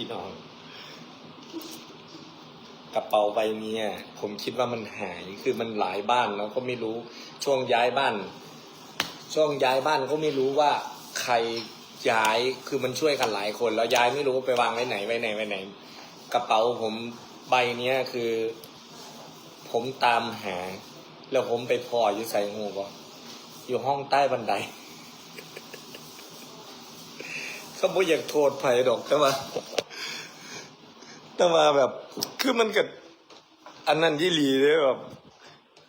ี่น้อง กระเป๋าใบเมียผมคิดว่ามันหายคือมันหลายบ้านเราก็ไม่รู้ช่วงย้ายบ้าน ช่วงย้ายบ้านก็ไม่รู้ว่าใครย้ายคือมันช่วยกันหลายคนแล้วย้ายไม่รู้ไปวางไว้ไหนไว้ไหนไว้ไหน กระเป๋าผมใบเนี้ยคือ ผมตามหา แล้วผมไปพออยู่ใส่หูบ่อยู่ห้องใต้บันไดเขาบ่อยากโทษไผ่ดอกใช่ไหม แต่ว่าแบบ คือมันกับอันนั้นยี่หลีเลยแบบ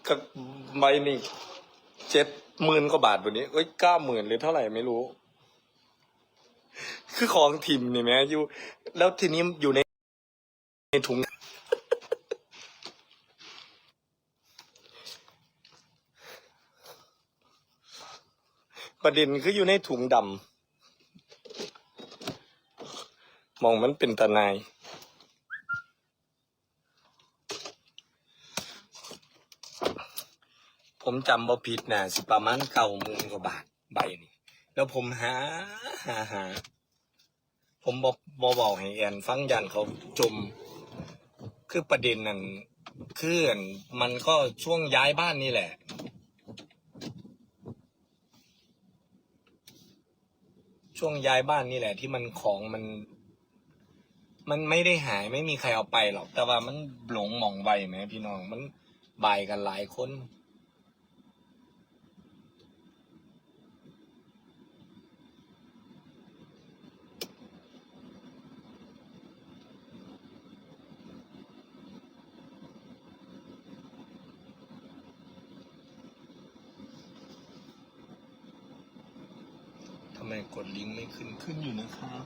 กับใบนี่เจ็ดหมื่นกว่าบาทวันนี้เอ้ยเก้าหมื่นหรือเท่าไหร่ไม่รู้ คือของทิมนี่แม่อยู่ แล้วทีนี้อยู่ในในถุง ประเด็นคืออยู่ในถุงดำมองมันเป็นตานาย ผมจำบ่ผิดนะสิประมาณเก้าหมื่นกว่าบาทใบนี่ แล้วผมหาหาหา ผมบอกบอบอกให้แอนฟังยันเขาจม คือประเด็นนั้นคืออนมันก็ช่วงย้ายบ้านนี่แหละ ช่วงย้ายบ้านนี่แหละ ที่มันของมัน มันไม่ได้หายไม่มีใครเอาไปหรอก แต่ว่ามันหลงหมองใบไหมพี่น้องมันใบกันหลายคน ไมกดลิงก์ไม่ขึ้นขึ้นอยู่นะครับ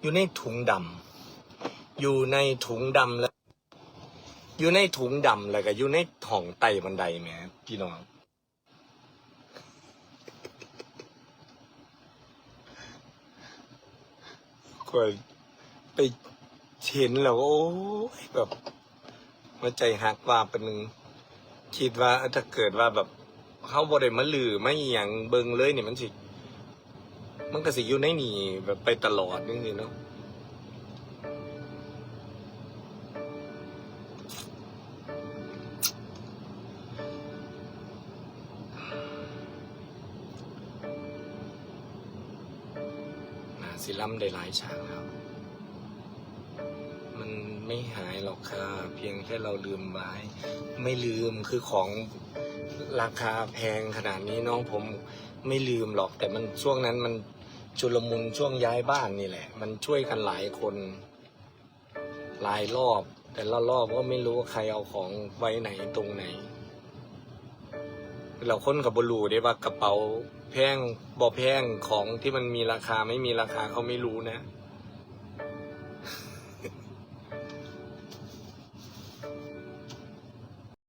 อยู่ในถุงดำอยู่ในถุงดำแล้ว อยู่ในถุงดำแล้วก็อยู่ในห้องไต่บันไดแหมพี่น้องก็ไปเห็นแล้วโอ้ยแบบมาใจหักว่าเป็นหนึ่งคิดว่าถ้าเกิดว่าแบบเขาบริมาลือไม่อหย่างเบิงเลยเนี่ยมันสิ มันก็สิอยู่ในนี่แบบไปตลอดนี่สิเนาะนาสิล่ำได้หลายฉากแล้วมันไม่หายหรอกค่ะ เพียงแค่เราลืมไว้ ไม่ลืมคือของราคาแพงขนาดนี้น้องผมไม่ลืมหรอก แต่มันช่วงนั้นมัน ชุลมุนช่วงย้ายบ้านนี่แหละ มันช่วยกันหลายคนหลายรอบ แต่ละรอบก็ไม่รู้ว่าใครเอาของไว้ไหนตรงไหน เราค้นกับบลูได้ว่ากระเป๋าแพงบอแพงของที่มันมีราคาไม่มีราคาเขาไม่รู้นะ